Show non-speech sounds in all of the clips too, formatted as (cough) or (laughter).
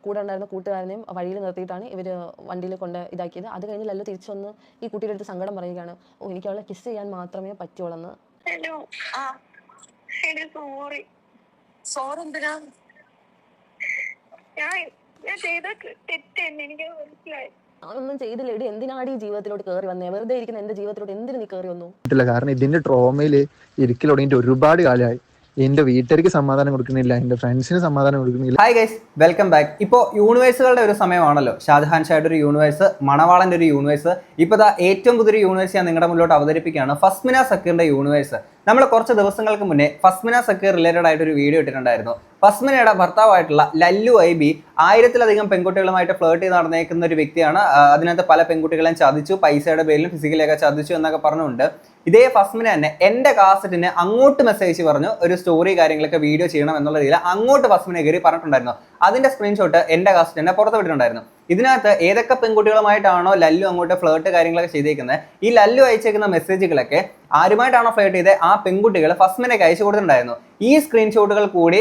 കൂടെ ഉണ്ടായിരുന്ന കൂട്ടുകാരനെയും വഴിയിൽ നിർത്തിയിട്ടാണ് ഇവർ വണ്ടിയിൽ കൊണ്ട് ഇതാക്കിയത്. അത് കഴിഞ്ഞ് ലല്ലു തിരിച്ചു വന്ന് ഈ കുട്ടിയുടെ അടുത്ത് സങ്കടം പറയുകയാണ് ഓ എനിക്ക് അവളെ കിസ് ചെയ്യാൻ മാത്രമേ പറ്റുള്ളൂ ഹലോ. ആ. എടി സോറി സോറി എന്തിനാ ഞാൻ ഞാൻ ചെയ്ത തെറ്റെന്നെ എനിക്ക് മനസ്സിലായി. ഞാനൊന്നും ചെയ്തില്ല. ഇടി എന്തിനാടി ജീവിതത്തിലോട്ട് കയറി വന്നേ? വെറുതെ ഇരിക്കുന്ന എന്റെ ജീവിതത്തിലോട്ട് എന്തിനു നീ കയറി വന്നു? കാരണം ഇതിന്റെ ട്രോമയിൽ ഇരിക്കൽ തുടങ്ങിയിട്ട് ഒരുപാട് കാലമായി. എന്റെ വീട്ടുകാർക്ക് സമാധാനം കൊടുക്കുന്നില്ല എന്റെ ഫ്രണ്ട്സിന് സമാധാനം കൊടുക്കുന്നില്ല. ഹായ് ഗൈസ് വെൽക്കം ബാക്ക് ഇപ്പോൾ യൂണിവേഴ്സുകളുടെ ഒരു സമയമാണല്ലോ. ഷാജഹാൻ ഷായുടെ ഒരു യൂണിവേഴ്സ് മണവാളന്റെ ഒരു യൂണിവേഴ്സ് ഇപ്പോൾ ദാ ഏറ്റവും പുതിയൊരു യൂണിവേഴ്സ് ഞാൻ നിങ്ങളുടെ മുന്നോട്ട് അവതരിപ്പിക്കുകയാണ്. ഫസ്മിന സക്കീറിന്റെ യൂണിവേഴ്സ് നമ്മൾ കുറച്ച് ദിവസങ്ങൾക്ക് മുന്നേ ഫസ്മിന സക്കീർ റിലേറ്റഡ് ആയിട്ട് ഒരു വീഡിയോ ഇട്ടിട്ടുണ്ടായിരുന്നു. ഫസ്മിനയുടെ ഭർത്താവായിട്ടുള്ള ലല്ലു ഐ ബി ആയിരത്തിലധികം പെൺകുട്ടികളുമായിട്ട് ഫ്ലേർട്ട് ചെയ്ത് നടന്നേക്കുന്ന ഒരു വ്യക്തിയാണ് അതിനകത്ത് പല പെൺകുട്ടികളെയും ചതിച്ചു പൈസയുടെ പേരിലും ഫിസിക്കലൊക്കെ ചതിച്ചു എന്നൊക്കെ പറഞ്ഞുകൊണ്ട് ഇതേ ഫസ്മിന തന്നെ എന്റെ കാസറ്റിന് അങ്ങോട്ട് മെസ്സേജ് പറഞ്ഞു ഒരു സ്റ്റോറി കാര്യങ്ങളൊക്കെ വീഡിയോ ചെയ്യണം എന്നുള്ള രീതിയിൽ അങ്ങോട്ട് ഫസ്മിനെ കയറി പറഞ്ഞിട്ടുണ്ടായിരുന്നു. അതിന്റെ സ്ക്രീൻഷോട്ട് എന്റെ കാസറ്റ് തന്നെ പുറത്ത് വിട്ടിട്ടുണ്ടായിരുന്നു. ഇതിനകത്ത് ഏതൊക്കെ പെൺകുട്ടികളുമായിട്ടാണോ ലല്ലു അങ്ങോട്ട് ഫ്ലേർട്ട് കാര്യങ്ങളൊക്കെ ചെയ്തേക്കുന്നത്? ഈ ലല്ലു അയച്ചേക്കുന്ന മെസ്സേജുകളൊക്കെ ആരുമായിട്ടാണോ ഫ്ലേട്ട് ചെയ്തത് ആ പെൺകുട്ടികൾ ഫസ്മിനൊക്കെ അയച്ചു കൊടുത്തിട്ടുണ്ടായിരുന്നു. ഈ സ്ക്രീൻഷോട്ടുകൾ കൂടി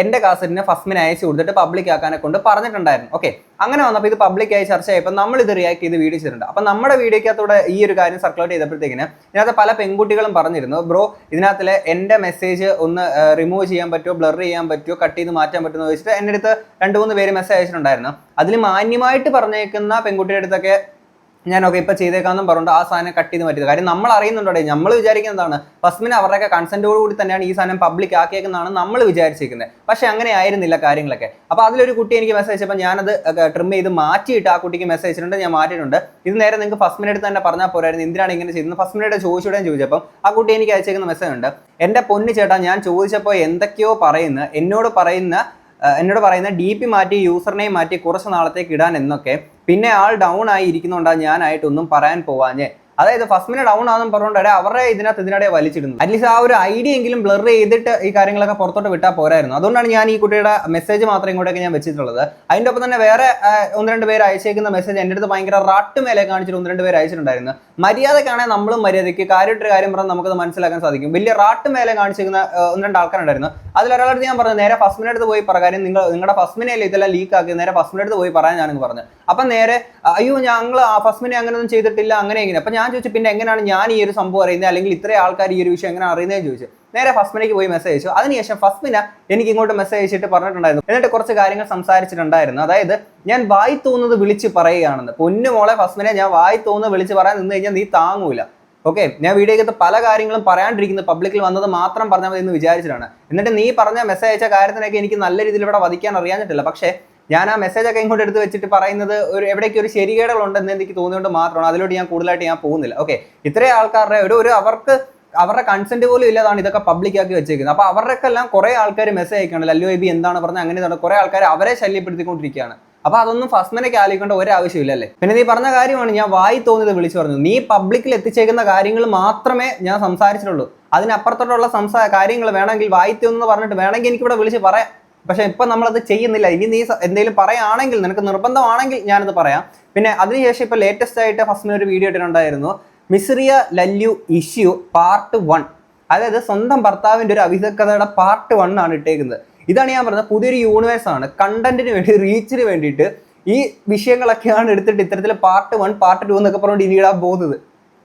എന്റെ കാസറ്റിന് ഫസ്മിന് അയച്ചു കൊടുത്തിട്ട് പബ്ലിക് ആക്കാനെ കൊണ്ട് പറഞ്ഞിട്ടുണ്ടായിരുന്നു. ഓക്കെ അങ്ങനെ വന്നപ്പോൾ ഇത് പബ്ലിക് ആയി ചർച്ച ചെയ്യപ്പോൾ നമ്മൾ ഇത് റിയാക്ട് ചെയ്ത് വീഡിയോ ചെയ്തിട്ടുണ്ട്. അപ്പൊ നമ്മുടെ വീഡിയോക്കകത്തൂടെ ഈ ഒരു കാര്യം സർക്കുലേറ്റ് ചെയ്തപ്പോഴത്തേക്കിന് ഇതിനകത്ത് പല പെൺകുട്ടികളും പറഞ്ഞിരുന്നു ബ്രോ ഇതിനകത്തിലെ എന്റെ മെസ്സേജ് ഒന്ന് റിമൂവ് ചെയ്യാൻ പറ്റുമോ? ബ്ലർ ചെയ്യാൻ പറ്റുമോ? കട്ട് ചെയ്ത് മാറ്റാൻ പറ്റുമോ? എന്ന് വെച്ചിട്ട് എന്റെ അടുത്ത് രണ്ട് മൂന്ന് പേര് മെസ്സേജ് അയച്ചിട്ടുണ്ടായിരുന്നു. അതിൽ മാന്യമായിട്ട് പറഞ്ഞേക്കുന്ന പെൺകുട്ടിയുടെ അടുത്തൊക്കെ ഞാൻ ഓക്കെ ഇപ്പൊ ചെയ്തേക്കാന്നും പറഞ്ഞു ആ സാധനം കട്ട് ചെയ്ത് മാറ്റിയത്. കാര്യം നമ്മൾ അറിയുന്നുണ്ടോ നമ്മൾ വിചാരിക്കുന്നതാണ് ഫസ്മിന് അവരുടെയൊക്കെ കൺസെന്റോട് കൂടി തന്നെയാണ് ഈ സാധനം പബ്ലിക് ആക്കിയേക്കുന്നതാണ് നമ്മൾ വിചാരിച്ചിരിക്കുന്നത്. പക്ഷെ അങ്ങനെ ആയിരുന്നില്ല കാര്യങ്ങളൊക്കെ. അപ്പൊ അതിലൊരു കുട്ടി എനിക്ക് മെസ്സേജ് അയച്ചപ്പോൾ ഞാനത് ട്രിം ചെയ്ത് മാറ്റിയിട്ട് ആ കുട്ടിക്ക് മെസ്സേജ് അയച്ചിട്ടുണ്ട് ഞാൻ മാറ്റിയിട്ടുണ്ട്. ഇത് നേരെ നിങ്ങൾക്ക് ഫസ്മിന്റെ അടുത്ത് തന്നെ പറഞ്ഞാൽ പോരായിരുന്നു. എന്തിനാണ് ഇങ്ങനെ ചെയ്യുന്നത്? ഫസ്മിനോട് ചോദിച്ചുകൂടെ ചോദിച്ചപ്പോൾ ആ കുട്ടി എനിക്ക് അയച്ചേക്കുന്ന മെസ്സേജ് ഉണ്ട്. എന്റെ പൊന്നു ചേട്ടാ ഞാൻ ചോദിച്ചപ്പോൾ എന്തൊക്കെയോ പറയുന്ന എന്നോട് പറയുന്ന എന്നോട് പറയുന്ന ഡി പി മാറ്റി യൂസർ നെയിം മാറ്റി കുറച്ച് നാളത്തേക്ക് ഇടാൻ എന്നൊക്കെ. പിന്നെ ആൾ ഡൗൺ ആയി ഇരിക്കുന്നുണ്ടാ ഞാനായിട്ടൊന്നും പറയാൻ പോവാഞ്ഞേ. അതായത് ഫസ്റ്റിന് ഡൗൺ ആണെന്ന് പറഞ്ഞുകൊണ്ട് അവരുടെ ഇതിനകത്ത് ഇതിനിടെ വലിച്ചിടുന്നു. അറ്റ്ലീസ്റ്റ് ആ ഒരു ഐഡിയ എങ്കിലും ബ്ലർ ചെയ്തിട്ട് ഈ കാര്യങ്ങളൊക്കെ പുറത്തോട്ട് വിട്ടാൽ പോരായിരുന്നു. അതുകൊണ്ടാണ് ഞാൻ ഈ കുട്ടിയുടെ മെസ്സേജ് മാത്രം ഇങ്ങോട്ടേക്ക് ഞാൻ വെച്ചിട്ടുള്ളത്. അതിന്റെ ഒപ്പം തന്നെ വേറെ ഒന്ന് രണ്ട് പേര് അയച്ചേക്കുന്ന മെസ്സേജ് എന്റെ അടുത്ത് ഭയങ്കര റാട്ട് മേലെ കാണിച്ചിട്ട് ഒന്ന് രണ്ട് പേര് അയച്ചിട്ടുണ്ടായിരുന്നു. മര്യാദക്കാണെങ്കിൽ നമ്മളും മര്യാദയ്ക്ക് കാര്യമായിട്ട് കാര്യം പറഞ്ഞാൽ നമുക്കത് മനസ്സിലാക്കാൻ സാധിക്കും. വലിയ റാട്ട് മേലെ കാണിച്ചിരിക്കുന്ന ഒന്ന് രണ്ട് ആൾക്കാരുണ്ടായിരുന്നു. അതിലൊരാളടുത്ത് ഞാൻ പറഞ്ഞു നേരെ ഫസ്റ്റ് അടുത്ത് പോയി പറയാൻ നിങ്ങൾ നിങ്ങളുടെ ഫസ്റ്റിനെയല്ലേ ഇതെല്ലാം ലീക്ക് ആക്കി. നേരെ ഫസ്റ്റ് അടുത്ത് പോയി പറയാൻ ഞാനങ്ങ് പറഞ്ഞു. അപ്പം നേരെ അയ്യോ ഞങ്ങൾ ആ ഫസ്മിനെ അങ്ങനെയൊന്നും ചെയ്തിട്ടില്ല. അങ്ങനെ എങ്ങനെ അപ്പം ഞാൻ ചോദിച്ചു പിന്നെ എങ്ങനെയാണ് ഞാൻ ഈ ഒരു സംഭവം അറിയുന്നത്? അല്ലെങ്കിൽ ഇത്രയും ആൾക്കാർ ഈ ഒരു വിഷയം എങ്ങനെ അറിയുന്നതെന്ന് ചോദിച്ചു. നേരെ ഫസ്മിനേക്ക് പോയി മെസ്സേജ് അയച്ചു. അതിനുശേഷം ഫസ്മിന എനിക്ക് ഇങ്ങോട്ട് മെസ്സേജ് അയച്ചിട്ട് പറഞ്ഞിട്ടുണ്ടായിരുന്നു. എന്നിട്ട് കുറച്ച് കാര്യങ്ങൾ സംസാരിച്ചിട്ടുണ്ടായിരുന്നു. അതായത് ഞാൻ വായി തോന്നുന്നത് വിളിച്ച് പറയുകയാണെന്ന്. പൊന്നു മോളെ ഫസ്മിനെ ഞാൻ വായി തോന്നുന്നത് വിളിച്ച് പറയാൻ നിന്ന് കഴിഞ്ഞാൽ നീ താങ്ങൂല. ഓക്കെ ഞാൻ വീഡിയോക്കകത്ത് പല കാര്യങ്ങളും പറയാണ്ടിരിക്കുന്നത് പബ്ലിക്കിൽ വന്നത് മാത്രം പറഞ്ഞാൽ മതി എന്ന് വിചാരിച്ചിട്ടാണ്. എന്നിട്ട് നീ പറഞ്ഞ മെസ്സേജ് അയച്ച കാര്യത്തിനൊക്കെ എനിക്ക് നല്ല രീതിയിൽ ഇവിടെ വധിക്കാൻ അറിയാഞ്ഞിട്ടില്ല. പക്ഷേ ഞാൻ ആ മെസ്സേജ് ഒക്കെ ഇങ്ങോട്ട് എടുത്ത് വെച്ചിട്ട് പറയുന്നത് ഒരു എവിടേക്ക് ഒരു ശരികേടുകളുണ്ടെന്ന് എനിക്ക് തോന്നിയോണ്ട് മാത്രമാണ്. അതിലോട്ട് ഞാൻ കൂടുതലായിട്ട് ഞാൻ പോകുന്നില്ല. ഓക്കെ ഇത്രയും ആൾക്കാരുടെ ഒരു ഒരു അവർക്ക് അവരുടെ കൺസെന്റ് പോലും ഇല്ലാതാണ് ഇതൊക്കെ പബ്ലിക് ആക്കി വെച്ചേക്കുന്നത്. അപ്പൊ അവരുടെയൊക്കെ എല്ലാം കുറേ ആൾക്കാർ മെസ്സേജ് അയക്കണം ലല്ലു എബി എന്താണ് പറഞ്ഞത്? അങ്ങനെ ഇതാണ് കുറെ ആൾക്കാർ അവരെ ശല്യപ്പെടുത്തിക്കൊണ്ടിരിക്കുകയാണ്. അപ്പോൾ അതൊന്നും ഫസ്മനൊക്കെ ആലോചിക്കേണ്ട ഒരു ആവശ്യമില്ലല്ലേ പിന്നെ നീ പറഞ്ഞ കാര്യമാണ് ഞാൻ വായി തോന്നിയത് വിളിച്ചു പറഞ്ഞു നീ പബ്ലിക്കിൽ എത്തിച്ചേക്കുന്ന കാര്യങ്ങൾ മാത്രമേ ഞാൻ സംസാരിച്ചിട്ടുള്ളൂ. അതിനപ്പുറത്തോട്ടുള്ള സംസാര കാര്യങ്ങൾ വേണമെങ്കിൽ വായി തോന്നുന്നു പറഞ്ഞിട്ട് വേണമെങ്കിൽ എനിക്കിവിടെ വിളിച്ച് പറയാം. പക്ഷെ ഇപ്പൊ നമ്മളത് ചെയ്യുന്നില്ല. ഇനി നീ എന്തെങ്കിലും പറയുകയാണെങ്കിൽ നിനക്ക് നിർബന്ധമാണെങ്കിൽ ഞാനത് പറയാം. പിന്നെ അതിനുശേഷം ഇപ്പൊ ലേറ്റസ്റ്റ് ആയിട്ട് ഫസ്റ്റ് ഒരു വീഡിയോ ഇട്ടിട്ടുണ്ടായിരുന്നു. മിസ്രിയ ലല്യു ഇഷ്യൂ പാർട്ട് വൺ അതായത് സ്വന്തം ഭർത്താവിന്റെ ഒരു അവിധക്കഥയുടെ പാർട്ട് വൺ ആണ് ഇട്ടേക്കുന്നത്. ഇതാണ് ഞാൻ പറഞ്ഞത്. പുതിയൊരു യൂണിവേഴ്സ് ആണ്. കണ്ടന്റിന് വേണ്ടി റീച്ചിന് വേണ്ടിയിട്ട് ഈ വിഷയങ്ങളൊക്കെയാണ് എടുത്തിട്ട് ഇത്തരത്തിൽ പാർട്ട് വൺ പാർട്ട് ടു എന്നൊക്കെ പറഞ്ഞുകൊണ്ട് ഇനിയിടാൻ പോകുന്നത്.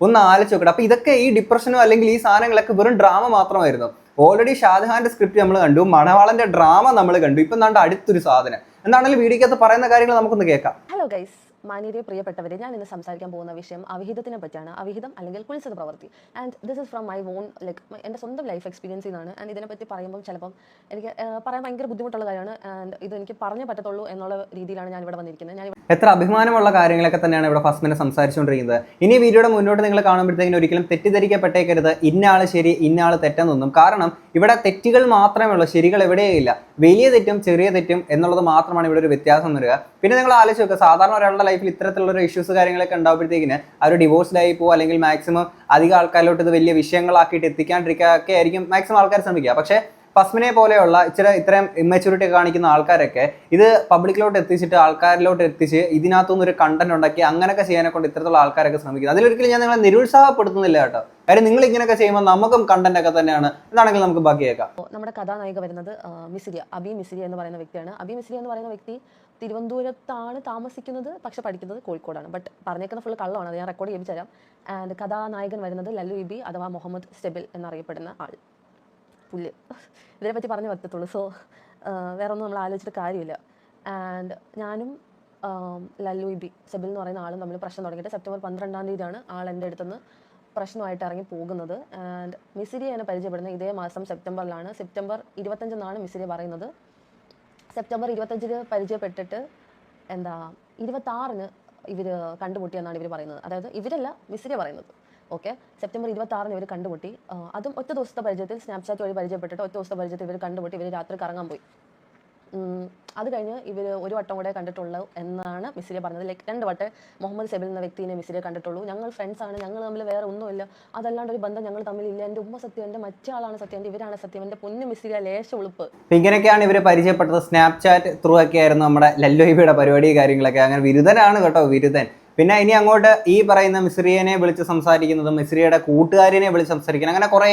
ഒന്ന് ആലോചിച്ച് നോക്കട്ടെ. അപ്പൊ ഇതൊക്കെ ഈ ഡിപ്രഷനോ അല്ലെങ്കിൽ ഈ സാധനങ്ങളൊക്കെ വെറും ഡ്രാമ മാത്രമായിരുന്നു. ഓൾറെഡി ഷാജഹാന്റെ സ്ക്രിപ്റ്റ് നമ്മൾ കണ്ടു. മണവാളന്റെ ഡ്രാമ നമ്മൾ കണ്ടു. ഇപ്പൊ എന്താണ്ട് അടുത്തൊരു സാധനം. എന്താണെങ്കിലും വീഡിയോക്കകത്ത് പറയുന്ന കാര്യങ്ങൾ നമുക്കൊന്ന് കേൾക്കാം. ഹലോ ഗൈസ് മാന്യരെ പ്രിയപ്പെട്ടവരെ ഞാൻ ഇന്ന് സംസാരിക്കാൻ പോകുന്ന വിഷയം അവിഹിതത്തിനെ പറ്റിയാണ്. അവിഹിതം അല്ലെങ്കിൽ കുളിച്ചത് പ്രവൃത്തി. And this is from my own like എന്റെ സ്വന്തം ലൈഫ് എക്സ്പീരിയൻസിൽ നിന്നാണ് ആൻഡ് ഇതിനെപ്പറ്റി പറയുമ്പോൾ ചിലപ്പം എനിക്ക് പറയാൻ ഭയങ്കര ബുദ്ധിമുട്ടുള്ള കാര്യമാണ്. ആൻഡ് ഇത് എനിക്ക് പറഞ്ഞേ പറ്റത്തുള്ളൂ എന്നുള്ള രീതിയിലാണ് ഞാൻ ഇവിടെ വന്നിരിക്കുന്നത്. ഞാൻ എത്ര അഭിമാനമുള്ള കാര്യങ്ങളൊക്കെ തന്നെയാണ് ഇവിടെ ഫസ്മിനെ സംസാരിച്ചുകൊണ്ടിരിക്കുന്നത്. ഇനി വീഡിയോയുടെ മുന്നോട്ട് നിങ്ങൾ കാണുമ്പോഴത്തേക്കും ഒരിക്കലും തെറ്റിദ്ധരിക്കപ്പെട്ടേക്കരുത്. ഇന്ന ആൾ ശരി ഇന്ന ആൾ തെറ്റെന്നൊന്നും. കാരണം ഇവിടെ തെറ്റുകൾ മാത്രമേ ഉള്ളൂ. ശരികൾ എവിടെയില്ല വലിയ തെറ്റും ചെറിയ തെറ്റും എന്നുള്ളത് മാത്രമാണ് ഇവിടെ ഒരു വ്യത്യാസം വരിക. പിന്നെ നിങ്ങൾ ആലോചിച്ച് നോക്കുക സാധാരണ ഒരാളുടെ ലൈഫിൽ ഇത്തരത്തിലുള്ള ഒരു ഇഷ്യൂസ് കാര്യങ്ങളൊക്കെ ഉണ്ടാകുമ്പോഴത്തേക്കിന് അവർ ഡിവോഴ്സ്ഡായി പോകും അല്ലെങ്കിൽ മാക്സിമം അധികം ആൾക്കാരിലോട്ട് ഇത് വലിയ വിഷയങ്ങളാക്കിയിട്ട് എത്തിക്കാണ്ടിരിക്കുക ഒക്കെ ആയിരിക്കും മാക്സിമം ആൾക്കാർ ശ്രമിക്കുക. പക്ഷേ ഫസ്മിനെ പോലെയുള്ള ഇച്ചിരി ഇത്രയും ഇമ്മച്യൂരിറ്റി കാണിക്കുന്ന ആൾക്കാരൊക്കെ ഇത് പബ്ലിക്കിലോട്ട് എത്തിച്ചിട്ട് ആൾക്കാരിലോട്ട് എത്തിച്ച് ഇതിനകത്തുനിന്ന് ഒരു കണ്ടന്റ് ഉണ്ടാക്കി അങ്ങനെയൊക്കെ ചെയ്യാനെ കൊണ്ട് ഇത്തരത്തിലുള്ള ആൾക്കാരൊക്കെ ശ്രമിക്കുന്നത് അതിലൊരിക്കലും ഞാൻ നിങ്ങളെ നിരുത്സാഹപ്പെടുത്തുന്നില്ല കേട്ടോ. കാര്യം നിങ്ങൾ ഇങ്ങനെയൊക്കെ ചെയ്യുമ്പോൾ നമുക്കും കണ്ടന്റ് ഒക്കെ തന്നെയാണ്. എന്താണെങ്കിലും നമുക്ക് ബാക്കിയേക്കാം. നമ്മുടെ കഥാനായിക വരുന്നത് മിസിരിയ അബി മിസിരിയ എന്ന് പറയുന്ന വ്യക്തിയാണ്. അബി മിസിരിയ എന്ന് പറയുന്ന വ്യക്തി തിരുവനന്തപുരത്താണ് താമസിക്കുന്നത് പക്ഷെ പഠിക്കുന്നത് കോഴിക്കോടാണ്. ബട്ട് പറഞ്ഞേക്കുന്ന ഫുൾ കള്ളമാണ്. അത് ഞാൻ റെക്കോർഡ് ചെയ്യിച്ചു തരാം. ആൻഡ് കഥാനായകൻ വരുന്നത് ലല്ലു ഇബി അഥവാ മുഹമ്മദ് സ്റ്റെബിൽ എന്നറിയപ്പെടുന്ന ആൾ. പുല്ല്. ഇതിനെപ്പറ്റി പറഞ്ഞു പറ്റത്തുള്ളൂ. സോ വേറെ ഒന്നും നമ്മൾ ആലോചിച്ചിട്ട് കാര്യമില്ല. ആൻഡ് ഞാനും ലല്ലു ഇബി സെബിൽ എന്ന് പറയുന്ന ആളും തമ്മിൽ പ്രശ്നം തുടങ്ങിയിട്ട് സെപ്റ്റംബർ പന്ത്രണ്ടാം തീയതിയാണ് ആൾ എന്റെ അടുത്തുനിന്ന് പ്രശ്നമായിട്ട് ഇറങ്ങി പോകുന്നത്. ആൻഡ് മിസിരിയെ എന്നെ പരിചയപ്പെടുന്നത്. ഇതേ മാസം സെപ്റ്റംബറിലാണ്. സെപ്റ്റംബർ ഇരുപത്തഞ്ചെന്നാണ് മിസിരി പറയുന്നത്. സെപ്റ്റംബർ ഇരുപത്തഞ്ചിന് പരിചയപ്പെട്ടിട്ട് എന്താ ഇരുപത്താറിന് ഇവർ കണ്ടുമുട്ടിയെന്നാണ് ഇവർ പറയുന്നത്. അതായത് ഇവരല്ല മിസ്സിനെ പറയുന്നത്. ഓക്കെ സെപ്റ്റംബർ ഇരുപത്തി ആറിന് ഇവർ കണ്ടുമുട്ടി അതും ഒറ്റ ദിവസത്തെ പരിചയത്തിൽ സ്നാപ്ചാറ്റ് വഴി പരിചയപ്പെട്ടിട്ട് ഒറ്റ ദിവസത്തെ പരിചയത്തിൽ ഇവർ കണ്ടുമുട്ടി. ഇവർ രാത്രി കറങ്ങാൻ പോയി. അത് കഴിഞ്ഞ് ഇവർ ഒരു വട്ടം കൂടെ കണ്ടിട്ടുള്ളൂ എന്നാണ് മിസ്സിലെ പറഞ്ഞത്. ലൈക്ക് രണ്ട് വട്ടം മുഹമ്മദ് സെബിൽ എന്ന വ്യക്തിനെ മിസ്സിലെ കണ്ടിട്ടുള്ളൂ. ഞങ്ങൾ ഫ്രണ്ട്സാണ് ഞങ്ങൾ തമ്മിൽ വേറെ ഒന്നുമില്ല. അതല്ലാണ്ട് ഒരു ബന്ധം ഞങ്ങൾ തമ്മിലില്ല എന്റെ ഉമ്മ സത്യം എന്റെ മറ്റേ ആളാണ് സത്യം എന്റെ ഇവരാണ് സത്യം എന്റെ പൊന്നു മിസ്സിലെ ലേശ ഉളുപ്പ്. ഇങ്ങനെയൊക്കെയാണ് ഇവർ പരിചയപ്പെട്ടത്. സ്നാപ്ചാറ്റ് ത്രൂ ഒക്കെ ആയിരുന്നു നമ്മുടെ ലല്ലോയിബിയുടെ പരിപാടി കാര്യങ്ങളൊക്കെ. അങ്ങനെ വിരുദ്ധനാണ് കേട്ടോ വിരുദ്ധൻ. പിന്നെ ഇനി അങ്ങോട്ട് ഈ പറയുന്ന മിസ്രിയനെ വിളിച്ച് സംസാരിക്കുന്നതും മിസ്രിയുടെ കൂട്ടുകാരിനെ വിളിച്ച് സംസാരിക്കുന്നത് അങ്ങനെ കുറേ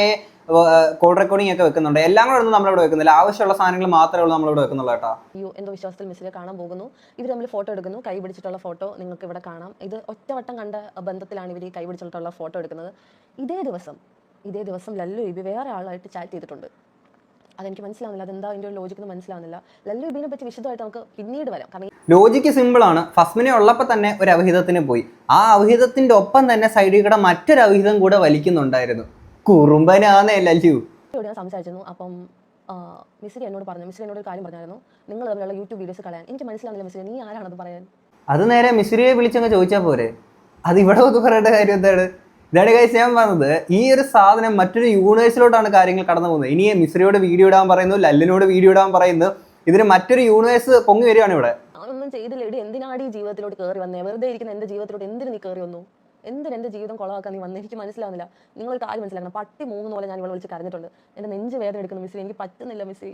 കോൾ റെക്കോർഡിംഗ് ഒക്കെ വെക്കുന്നുണ്ട്. എല്ലാം കൂടെ ഒന്നും നമ്മളിവിടെ വെക്കുന്നില്ല. ആവശ്യമുള്ള സാധനങ്ങൾ മാത്രമേ ഉള്ളൂ നമ്മളിവിടെ വെക്കുന്നുള്ളൂ കേട്ടോ. അയ്യോ എന്തോ വിശ്വാസത്തിൽ മിസ്സിലെ കാണാൻ പോകുന്നു. ഇവർ തമ്മിൽ ഫോട്ടോ എടുക്കുന്നു. കൈ പിടിച്ചിട്ടുള്ള ഫോട്ടോ നിങ്ങൾക്ക് ഇവിടെ കാണാം. ഇത് ഒറ്റവട്ടം കണ്ട ബന്ധത്തിലാണ് ഇവർ കൈ പിടിച്ചിട്ടുള്ള ഫോട്ടോ എടുക്കുന്നത്. ഇതേ ദിവസം ഇതേ ദിവസം ലല്ലു ഇബി വേറെ ആളായിട്ട് ചാറ്റ് ചെയ്തിട്ടുണ്ട്. അതെനിക്ക് മനസ്സിലാവുന്നില്ല. അതെന്താ അതിന്റെ ഒരു ലോജിക്ക് എന്ന് മനസ്സിലാവുന്നില്ല. ലല്ലു ഇബിനെ പറ്റി വിശദമായിട്ട് നമുക്ക് പിന്നീട് വരാം. കാരണം ലോജിക്ക് സിമ്പിൾ ആണ്. ഫസ്മിനെ ഉള്ളപ്പോൾ തന്നെ ഒരു അവിഹിതത്തിന് പോയി. ആ അവിഹിതത്തിന്റെ ഒപ്പം തന്നെ സൈഡിൽ കൂടെ മറ്റൊരു അവിഹിതം കൂടെ വലിക്കുന്നുണ്ടായിരുന്നു. കുറുമ്പനാന്നേ ലല്ലു. ഞാൻ സംസാരിച്ചിരുന്നു. അപ്പം മിസ്റ്റർ എന്നോട് പറഞ്ഞു. മിസ്സിരി എന്നോട് ഒരു കാര്യം പറഞ്ഞായിരുന്നു. നിങ്ങൾ തമ്മിലുള്ള യൂട്യൂബ് വീഡിയോസ് കളയാൻ. എനിക്ക് മനസ്സിലാവുന്നില്ല മിസ്സിരി നീ ആരാണത് പറയാൻ? അത് നേരെ മിസ്രിയെ വിളിച്ചങ്ങ് ചോദിച്ചാൽ പോരെ. അത് ഇവിടെ പറയേണ്ട കാര്യം എന്താണ്? ഇതാണ് കാര്യം ഞാൻ പറഞ്ഞത്. ഈ ഒരു സാധനം മറ്റൊരു യൂണിവേഴ്സിലോട്ടാണ് കാര്യങ്ങൾ കടന്നു പോകുന്നത്. ഇനി മിശ്രയോട് വീഡിയോ ഇടാൻ പറയുന്നു ലല്ലിനോട് വീഡിയോ ഇടാൻ പറയുന്നു. ഇതിന് മറ്റൊരു യൂണിവേഴ്സ് പൊങ്ങി വരികയാണ് ഇവിടെ. ഒന്നും ചെയ്തില്ല. ഇടി എന്തിനാടി ഈ ജീവിതത്തിലോട്ട് കയറി വന്നേ? വെറുതെ ഇരിക്കുന്ന എന്റെ ജീവിതത്തിലോട്ട് എന്തിന് നീ കയറി വന്നു? എന്തിന് എന്റെ ജീവിതം കൊളവാക്കാൻ നീ വന്നേ? എനിക്ക് മനസ്സിലാവുന്നില്ല. നിങ്ങളൊരു കാര്യം മനസ്സിലാക്കണം. പട്ടി മൂന്ന് പോലെ ഞാൻ ഇവിടെ വിളിച്ച് കരഞ്ഞിട്ടുണ്ട്. എന്റെ നെഞ്ച് വേദന എടുക്കുന്ന മിസ്സി എനിക്ക് പറ്റുന്നില്ല മിസ്സി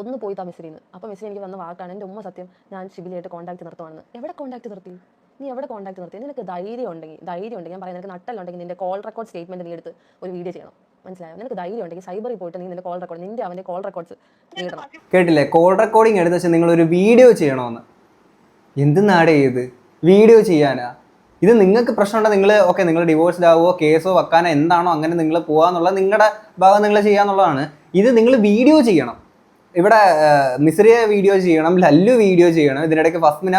ഒന്ന് പോയി താ മിസ്സിന്ന് അപ്പോൾ മിസ്സി എനിക്ക് വന്ന വാക്കാണ്. എന്റെ ഉമ്മ സത്യം ഞാൻ ഷിബിലായിട്ട് കോൺടാക്ട് നിർത്തുവാണെന്ന്. എവിടെ കോൺടാക്ട് നിർത്തി? നീ എവിടെ കോൺടാക്ട് നിർത്തി? നിനക്ക് ധൈര്യം ഉണ്ടെങ്കിൽ ധൈര്യം ഉണ്ടെങ്കിൽ ഞാൻ പറയാം നിനക്ക് നട്ടലുണ്ടെങ്കിൽ നിന്റെ കോൾ റെക്കോർഡ് സ്റ്റേറ്റ്മെന്റ് നീ എടുത്ത് ഒരു വീഡിയോ ചെയ്യണം. മനസ്സിലായോ? നിനക്ക് ധൈര്യം ഉണ്ടെങ്കിൽ സൈബറിൽ പോയിട്ട് നീ നിന്റെ കോൾ റെക്കോർഡ് നിന്റെ അവന്റെ കോൾ റെക്കോർഡ്സ് നീടണം കേട്ടില്ലേ? കോൾ റെക്കോർഡിംഗ് എടുത്ത് നിങ്ങൾ ഒരു വീഡിയോ ചെയ്യണമെന്ന് എന്ത് നാടേ ഇത്? വീഡിയോ ചെയ്യാനാ? ഇത് നിങ്ങൾക്ക് പ്രശ്നമുണ്ടോ? നിങ്ങൾ ഓക്കെ നിങ്ങൾ ഡിവോഴ്സ്ഡ് ആവുമോ കേസോ വെക്കാനോ എന്താണോ അങ്ങനെ നിങ്ങൾ പോകാന്നുള്ളത് നിങ്ങളുടെ ഭാഗം നിങ്ങൾ ചെയ്യാന്നുള്ളതാണ്. ഇത് നിങ്ങൾ വീഡിയോ ചെയ്യണം. ഇവിടെ മിസ്രിയ വീഡിയോ ചെയ്യണം ലല്ലു വീഡിയോ ചെയ്യണം. ഇതിനിടയ്ക്ക് ഫസ്മിന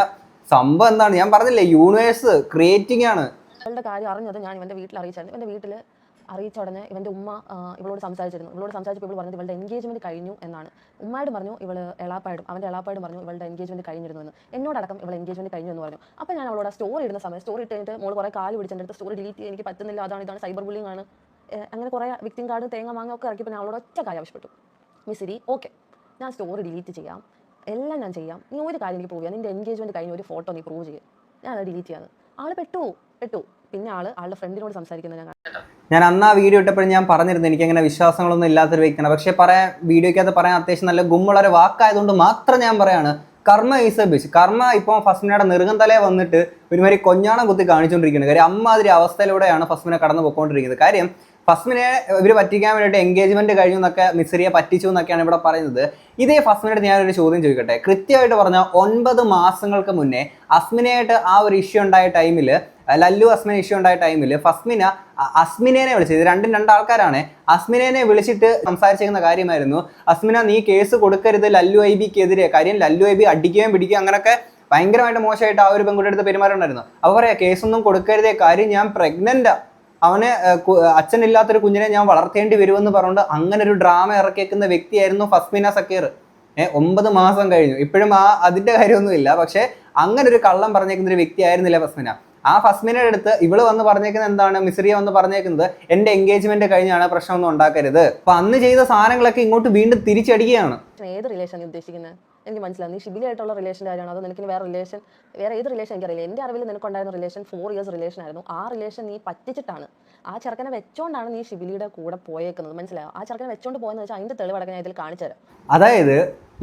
സംഭവം എന്താണ്? ഞാൻ പറഞ്ഞില്ലേ യൂണിവേഴ്സ് ക്രിയേറ്റിംഗ് ആണ്. ഇവളുടെ കാര്യം അറിഞ്ഞത് ഞാൻ ഇവന്റെ വീട്ടിൽ അറിയിച്ചായിരുന്നു. ഇവന്റെ വീട്ടിൽ അറിയിച്ച ഉടനെ ഇവന്റെ ഉമ്മ ഇവളോട് സംസാരിച്ചിരുന്നു. ഇവളോട് സംസാരിച്ചപ്പോൾ ഇവൾ പറഞ്ഞത് ഇവളുടെ എൻഗേജ്മെന്റ് കഴിഞ്ഞു എന്നാണ്. ഉമ്മയോട് പറഞ്ഞു ഇവൾ എളാപ്പായിട്ടും അവന്റെ എളാപ്പായോടും പറഞ്ഞു ഇവളുടെ എൻഗേജ്മെന്റ് കഴിഞ്ഞിരുന്നു എന്ന്. എന്നോടക്കം ഇവളെ എൻഗേജ്മെന്റ് കഴിഞ്ഞു എന്ന് പറഞ്ഞു. അപ്പോൾ ഞാൻ അവളോട് സ്റ്റോറി ഇടുന്ന സമയം സ്റ്റോറി ഇട്ടിട്ട് മോൾ കുറേ കാൽ പിടിച്ചെന്റെ സ്റ്റോറി ഡിലീറ്റ് ചെയ്യാൻ എനിക്ക് പറ്റുന്നില്ല അതാണ് ഇതാണ് സൈബർ ബുള്ളിംഗ് ആണ്. അങ്ങനെ കുറേ വിക്ടിം കാർഡ് തേങ്ങ മാങ്ങ ഒക്കെ ഇറക്കിയപ്പോൾ ഞാൻ അവളോട് ഒറ്റ കാര്യം ആവശ്യപ്പെട്ടു. മിസ്സിരി ഓക്കെ ഞാൻ സ്റ്റോറി ഡിലീറ്റ് ചെയ്യാം. എല്ലാം ഞാൻ ചെയ്യാം. നീ ഒരു കാര്യം എനിക്ക് പ്രൂവ് ചെയ്യാം. നിന്റെ എൻഗേജ്മെന്റ് കഴിഞ്ഞ ഒരു ഫോട്ടോ നീ പ്രൂവ് ചെയ്യും. ഞാൻ അത് ഡിലീറ്റ് ചെയ്യാം ആൾ പെട്ടു. പെട്ടു. പിന്നെ ആൾ ആളുടെ ഫ്രണ്ടിനോട് സംസാരിക്കുന്നത് ഞാൻ. ഞാൻ അന്ന് ആ വീഡിയോ ഇട്ടപ്പോഴും ഞാൻ പറഞ്ഞിരുന്നു എനിക്ക് അങ്ങനെ വിശ്വാസങ്ങളൊന്നും ഇല്ലാത്തൊരു വ്യക്തിയാണ്. പക്ഷേ പറയാൻ വീഡിയോയ്ക്കകത്ത് പറയാൻ അത്യാവശ്യം നല്ല ഗുമ്മുള്ള ഒരു വാക്കായതുകൊണ്ട് മാത്രം ഞാൻ പറയാണ് കർമ്മ ഈസ് എ ബിച്ച് കർമ്മ ഇപ്പോൾ ഫസ്മിനയുടെ നെറുകം തലേ വന്നിട്ട് ഒരുമാതിരി കൊഞ്ഞാണം കുത്തി കാണിച്ചുകൊണ്ടിരിക്കുന്നത് കാര്യം അമ്മാതിരി അവസ്ഥയിലൂടെയാണ് ഫസ്മിനെ കടന്നു പോയിക്കൊണ്ടിരിക്കുന്നത് കാര്യം ഫസ്മിനെ ഇവർ പറ്റിക്കാൻ വേണ്ടിയിട്ട് എൻഗേജ്മെന്റ് കഴിഞ്ഞു എന്നൊക്കെ മിസ്രിയെ പറ്റിച്ചു എന്നൊക്കെയാണ് ഇവിടെ പറയുന്നത്. ഇതേ ഫസ്മിനോട് ഞാനൊരു ചോദ്യം ചോദിക്കട്ടെ? കൃത്യമായിട്ട് പറഞ്ഞാൽ ഒൻപത് മാസങ്ങൾക്ക് മുന്നേ അസ്മിനയായിട്ട് ആ ഒരു ഇഷ്യൂ ഉണ്ടായ ടൈമിൽ ലല്ലു അസ്മിന ഇഷ്യൂ ഉണ്ടായ ടൈമിൽ ഫസ്മിന അസ്മിനേനെ വിളിച്ചത്. രണ്ടും രണ്ടും രണ്ടാൾക്കാരാണ്. അസ്മിനേനെ വിളിച്ചിട്ട് സംസാരിച്ചിരുന്ന കാര്യമായിരുന്നു. അസ്മിന നീ കേസ് കൊടുക്കരുത് ലല്ലു ഐ ബിക്കെതിരെ കാര്യം ലല്ലു ഐ ബി അടിക്കുകയും പിടിക്കുകയും അങ്ങനെയൊക്കെ ഭയങ്കരമായിട്ട് മോശമായിട്ട് ആ ഒരു പെൺകുട്ടിയുടെ അടുത്ത് പെരുമാറുണ്ടായിരുന്നു അപ്പോൾ പറയാ കേസൊന്നും കൊടുക്കരുതേ. കാര്യം ഞാൻ പ്രഗ്നന്റാ അവന് അച്ഛനില്ലാത്തൊരു കുഞ്ഞിനെ ഞാൻ വളർത്തേണ്ടി വരുമെന്ന് പറഞ്ഞുകൊണ്ട് അങ്ങനെ ഒരു ഡ്രാമ ഇറക്കിയേക്കുന്ന വ്യക്തിയായിരുന്നു ഫസ്മിന സക്കീർ. ഏഹ് ഒമ്പത് മാസം കഴിഞ്ഞു. ഇപ്പോഴും ആ അതിന്റെ കാര്യമൊന്നുമില്ല. പക്ഷെ അങ്ങനെ ഒരു കള്ളം പറഞ്ഞേക്കുന്ന ഒരു വ്യക്തിയായിരുന്നില്ല ഫസ്മിന. ആ ഫസ്മിനയുടെ അടുത്ത് ഇവൾ വന്ന് പറഞ്ഞേക്കുന്നത് എന്താണ്? മിസ്രിയ വന്ന് പറഞ്ഞേക്കുന്നത് എന്റെ എൻഗേജ്മെന്റ് കഴിഞ്ഞാണ് പ്രശ്നമൊന്നും ഉണ്ടാക്കരുത്. അപ്പൊ അന്ന് ചെയ്ത സാധനങ്ങളൊക്കെ ഇങ്ങോട്ട് വീണ്ടും തിരിച്ചടിക്കുകയാണ്. ഏത് റിലേഷൻ ഉദ്ദേശിക്കുന്നത് എനിക്ക് മനസ്സിലാവും നീ ഷിബിലായിട്ടുള്ള റിലേഷന്റെ കാര്യമാണ്? അതോ നിനക്ക് വേറെ റിലേഷൻ വേറെ ഏത് റിലേഷൻ എനിക്കറിയില്ല. എന്റെ അറിവിൽ നിനക്ക് ഉണ്ടായിരുന്ന റിലേഷൻ ഫോർ ഇയേഴ്സ് റിലേഷൻ ആയിരുന്നു. ആ റിലേഷൻ നീ പറ്റിച്ചിട്ടാണ്. ആ ചെറുക്കനെ വെച്ചോണ്ടാണ് നീ ഷിബിലിയുടെ കൂടെ പോയേക്കുന്നത്. മനസ്സിലായോ? ആ ചെറുക്കനെ വെച്ചോണ്ട് പോയെന്ന് വെച്ചാൽ അതിന്റെ തെളിവടക്കം ഞാൻ ഇതിൽ കാണിച്ചു തരാം. അതായത്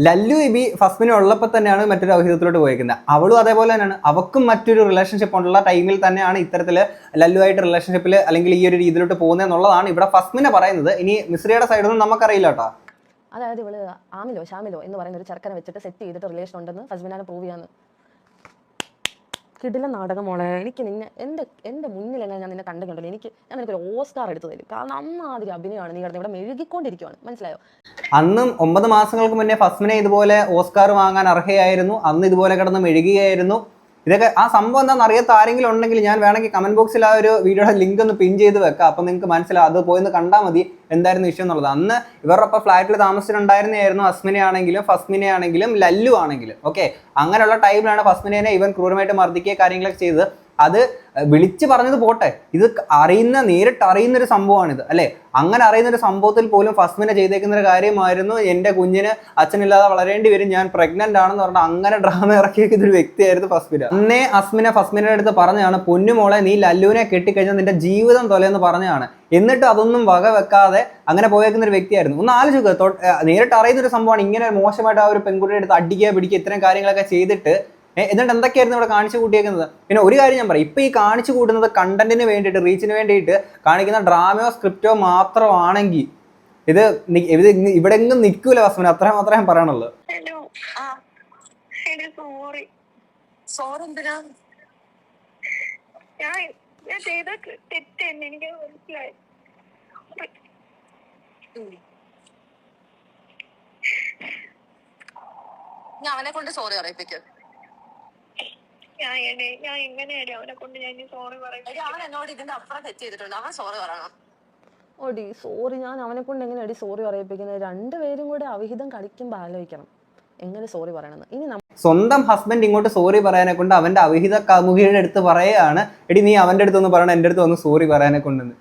ലല്ലു ഇബി ഫസ്മിന് ഉള്ളപ്പോൾ തന്നെയാണ് മറ്റൊരു ഔഹിതത്തിലോട്ട് പോയിരിക്കുന്നത് അവളും അതേപോലെ തന്നെയാണ്. അവക്കും മറ്റൊരു റിലേഷൻഷിപ്പ് ഉള്ള ടൈമിൽ തന്നെയാണ് ഇത്തരത്തിൽ ലല്ലുവായിട്ട് റിലേഷൻഷിപ്പിൽ അല്ലെങ്കിൽ ഈ ഒരു രീതിയിലോട്ട് പോകുന്നത് എന്നുള്ളതാണ് ഇവിടെ ഫസ്മിനെ പറയുന്നത്. ഇനി മിശ്രയുടെ സൈഡിൽ നിന്ന് നമുക്കറിയില്ല കേട്ടോ. അതായത് ഇവൾ ആമിലോ ഷാമിലോ എന്ന് പറയുന്ന ഒരു ചെറുക്കനെ വെച്ചിട്ട് സെറ്റ് ചെയ്തിട്ട് റിലേഷൻ ഉണ്ടെന്ന് ഹസ്ബൻഡിനെ പ്രൂവ് ചെയ്യാന്ന്. കിടില നാടകം മോളെ. എനിക്ക് നിന്നെ എന്റെ എന്റെ മുന്നിൽ എങ്ങനെ ഞാൻ നിന്നെ കണ്ടിട്ടുണ്ടല്ലോ? എനിക്ക് ഞാൻ നിനക്കൊരു ഓസ്കാർ എടുത്തു തരും. കാരണം അമ്മാതിരി അഭിനയമാണ് നീ കിടന്ന് ഇവിടെ മെഴുകിക്കൊണ്ടിരിക്കുവാണ്. മനസ്സിലായോ? അന്നും ഒമ്പത് മാസങ്ങൾക്ക് മുന്നേ ഫസ്മിനെ ഇതുപോലെ ഓസ്കാർ വാങ്ങാൻ അർഹയായിരുന്നു. അന്ന് ഇതുപോലെ കിടന്ന് മെഴുകുകയായിരുന്നു. ഇതൊക്കെ ആ സംഭവം എന്താണെന്ന് അറിയാത്ത ആരെങ്കിലും ഉണ്ടെങ്കിൽ ഞാൻ വേണമെങ്കിൽ കമന്റ് ബോക്സിൽ ആ ഒരു വീഡിയോയുടെ ലിങ്ക് ഒന്ന് പിൻ ചെയ്ത് വെക്കാം. അപ്പം നിങ്ങൾക്ക് മനസ്സിലാവും. അത് പോയി കണ്ടാൽ മതി. എന്തായിരുന്നു വിഷയം എന്നുള്ളത്. അന്ന് ഇവരുടെ ഒപ്പം ഫ്ലാറ്റിൽ താമസിച്ചിട്ടുണ്ടായിരുന്നായിരുന്നു അസ്മിനെ ആണെങ്കിലും ഫസ്മിനെ ആണെങ്കിലും ലല്ലു ആണെങ്കിലും. ഓക്കെ അങ്ങനെയുള്ള ടൈമിലാണ് ഫസ്മിനെ ഇവൻ ക്രൂരമായിട്ട് മർദ്ദിക്കുക കാര്യങ്ങളൊക്കെ ചെയ്തത്. അത് വിളിച്ച് പറഞ്ഞത് പോട്ടെ. ഇത് അറിയുന്ന നേരിട്ട് അറിയുന്ന ഒരു സംഭവമാണിത് അല്ലെ? അങ്ങനെ അറിയുന്ന ഒരു സംഭവത്തിൽ പോലും ഫസ്മിനെ ചെയ്തേക്കുന്ന ഒരു കാര്യമായിരുന്നു എന്റെ കുഞ്ഞിന് അച്ഛനില്ലാതെ വളരേണ്ടി വരും ഞാൻ പ്രഗ്നന്റ് ആണെന്ന് പറഞ്ഞാൽ അങ്ങനെ ഡ്രാമ ഇറക്കിയേക്കുന്ന ഒരു വ്യക്തിയായിരുന്നു ഫസ്മിന. അന്നേ അസ്മിനെ ഫസ്മിനെ അടുത്ത് പറഞ്ഞാണ് പൊന്നുമോളെ നീ ലല്ലുവിനെ കെട്ടിക്കഴിഞ്ഞാൽ നിന്റെ ജീവിതം തൊലയെന്ന് പറഞ്ഞാണ് എന്നിട്ട് അതൊന്നും വക വെക്കാതെ അങ്ങനെ പോയേക്കുന്ന ഒരു വ്യക്തിയായിരുന്നു. ഒന്ന് ആലോചിക്കുക നേരിട്ട് അറിയുന്ന ഒരു സംഭവമാണ് ഇങ്ങനെ മോശമായിട്ട് ആ ഒരു പെൺകുട്ടിയുടെ അടുത്ത് അടിക്കുക പിടിക്കുക ഇത്തരം കാര്യങ്ങളൊക്കെ ചെയ്തിട്ട് എന്നിട്ട് എന്തൊക്കെയായിരുന്നു ഇവിടെ കാണിച്ചു കൂട്ടിയേക്കുന്നത്? പിന്നെ ഒരു കാര്യം ഞാൻ പറയാം. ഇപ്പൊ ഈ കാണിച്ചു കൂട്ടുന്നത് കണ്ടന്റിന് വേണ്ടിയിട്ട് റീച്ചിന് വേണ്ടിയിട്ട് കാണിക്കുന്ന ഡ്രാമയോ സ്ക്രിപ്റ്റോ മാത്രമാണെങ്കിൽ ഇത് ഇത് ഇവിടെ എങ്ങും നിൽക്കൂല വസ്മന അത്ര മാത്രമേ ഞാൻ പറയാനുള്ളൂ. ഹലോ ആ എടി സോറി സോറി എന്തിനാ? ഞാൻ. അവനെ കൊണ്ട് സോറി പറയിപ്പിക്കും. ഞാൻ എന്നെ ഞാൻ എങ്ങനെയാലും അവനെ കൊണ്ട് ഞാൻ സോറി പറയും അവൻ എന്നോട് ഇതിന്റെ അപ്പുറം തെറ്റ് ചെയ്തിട്ടുണ്ട്. അവൻ സോറി പറയണം. ഓടി സോറി ഞാൻ അവനെ കൊണ്ട് എങ്ങനെയാടി സോറി പറയിപ്പിക്കുന്നത്? രണ്ടുപേരും കൂടെ അവിഹിതം കളിക്കുമ്പോൾ ആലോചിക്കണം. എങ്ങനെ സോറി പറയണമെന്ന്. ഇനി നമ്മ സ്വന്തം ഹസ്ബൻഡ് ഇങ്ങോട്ട് സോറി പറയാനെ കൊണ്ട് അവന്റെ അവിഹിത കാമുകിയുടെ അടുത്ത് പറയുകയാണ് എടി നീ അവന്റെ അടുത്ത് ഒന്ന് പറയണം എന്റെ അടുത്ത് ഒന്ന് സോറി പറയാനെ കൊണ്ടെന്ന്.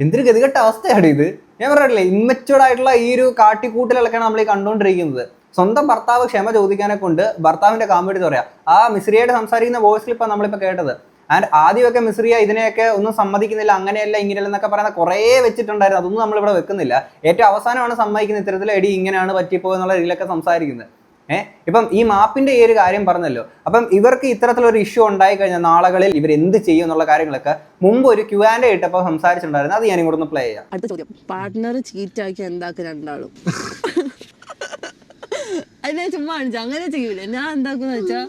എന്തൊരു ഗതികെട്ട അവസ്ഥയാണ് ഇത്. ഞാൻ പറഞ്ഞില്ലേ ഇമ്മച്ചുവർ ആയിട്ടുള്ള ഈ ഒരു കാട്ടിക്കൂട്ടലൊക്കെയാണ് നമ്മൾ ഈ കണ്ടുകൊണ്ടിരിക്കുന്നത് സ്വന്തം ഭർത്താവ് ക്ഷമ ചോദിക്കാനെ കൊണ്ട് ഭർത്താവിന്റെ കാമ്പെടുത്ത് പറയാം. ആ മിശ്രിയായിട്ട് സംസാരിക്കുന്ന വോയിസ് ക്ലിപ്പാണ് നമ്മളിപ്പോൾ കേട്ടത്. ആൻഡ് ആദ്യമൊക്കെ മിശ്രിയ ഇതിനെയൊക്കെ ഒന്നും സമ്മതിക്കുന്നില്ല അങ്ങനെയല്ല ഇങ്ങനെയല്ല എന്നൊക്കെ പറയുന്ന കുറേ വെച്ചിട്ടുണ്ടായിരുന്നു. അതൊന്നും നമ്മളിവിടെ വെക്കുന്നില്ല. ഏറ്റവും അവസാനമാണ് സമ്മതിക്കുന്ന ഇത്തരത്തിൽ എടി ഇങ്ങനെയാണ് പറ്റിപ്പോ എന്നുള്ള രീതിയിലൊക്കെ സംസാരിക്കുന്നത്. ഏഹ് ഇപ്പം ഈ മാപ്പിന്റെ ഈ ഒരു കാര്യം പറഞ്ഞല്ലോ. അപ്പം ഇവർക്ക് ഇത്തരത്തിലൊരു ഇഷ്യൂ ഉണ്ടായി കഴിഞ്ഞാൽ നാളുകളിൽ ഇവർ എന്ത് ചെയ്യും എന്നുള്ള കാര്യങ്ങളൊക്കെ മുമ്പ് ഒരു ക്യൂ ആൻഡ് ഇട്ടപ്പോൾ സംസാരിച്ചിട്ടുണ്ടായിരുന്നു. അത് ഞാൻ ഇങ്ങോട്ട് ഒന്ന് പ്ലേ ചെയ്യാം. അടുത്ത ചോദ്യം. പാർട്ട്ണർ ചീറ്റാക്കി എന്താക്കി രണ്ടാളും? (laughs) അത് ഞാൻ ചുമ്മാ കാണിച്ചു. അങ്ങനെ ചെയ്യൂല. ഞാൻ എന്താക്കുന്ന വെച്ചാ